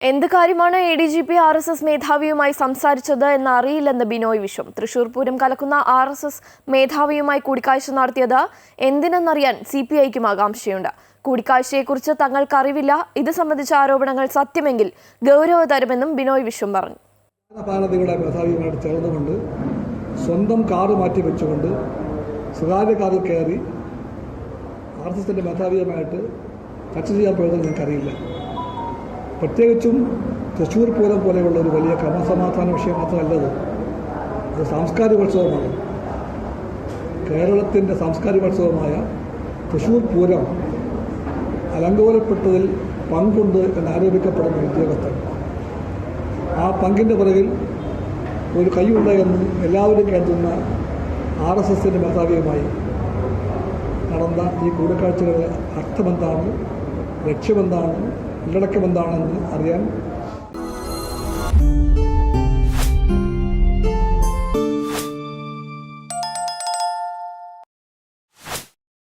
എന്ത് കാര്യമാണ് A D G P R S S മേധാവിയുമായി സംസാരിച്ചത് എന്നറിയില്ലെന്ന് ബിനോയ് വിശ്വം. തൃശൂർ പൂരം കലക്കുന്ന ആർ എസ് എസ് മേധാവിയുമായി കൂടിക്കാഴ്ച നടത്തിയത് എന്തിനെന്നറിയാൻ സി പി ഐക്കും ആകാംക്ഷയുണ്ട്. കൂടിക്കാഴ്ചയെക്കുറിച്ച് തങ്ങൾക്കറിവില്ല. ഇത് സംബന്ധിച്ച ആരോപണങ്ങൾ സത്യമെങ്കിൽ ഗൗരവതരമെന്നും ബിനോയ് വിശ്വം പറഞ്ഞു. ചേർന്നുകൊണ്ട് സ്വന്തം കാറ് മാറ്റി വെച്ചുകൊണ്ട് സ്വകാര്യ കാറിൽ കയറി ആർ എസ് മേധാവിയുമായിട്ട് ചർച്ച ചെയ്യാൻ ഞങ്ങൾക്കറിയില്ല പ്രത്യേകിച്ചും തൃശ്ശൂർ പൂരം പോലെയുള്ള ഒരു വലിയ ക്രമസമാധാന വിഷയം മാത്രമല്ലത് അത് സാംസ്കാരികോത്സവമാണ് കേരളത്തിന്റെ സാംസ്കാരികോത്സവമായ തൃശ്ശൂർ പൂരം അലങ്കോലപ്പെട്ടതിൽ പങ്കുണ്ട് എന്നാരോപിക്കപ്പെടുന്ന ഉദ്യോഗസ്ഥർ ആ പങ്കിന്റെ പുറകിൽ ഒരു കൈയുണ്ട് എന്ന് എല്ലാവരും കരുതുന്ന ആർ എസ് എസിന്റെ മേധാവിയുമായി നടന്ന ഈ കൂടിക്കാഴ്ചകളുടെ അർത്ഥമെന്താണ് ലക്ഷ്യമെന്താണ് ഉള്ളടക്കമെന്താണെന്ന് അറിയാൻ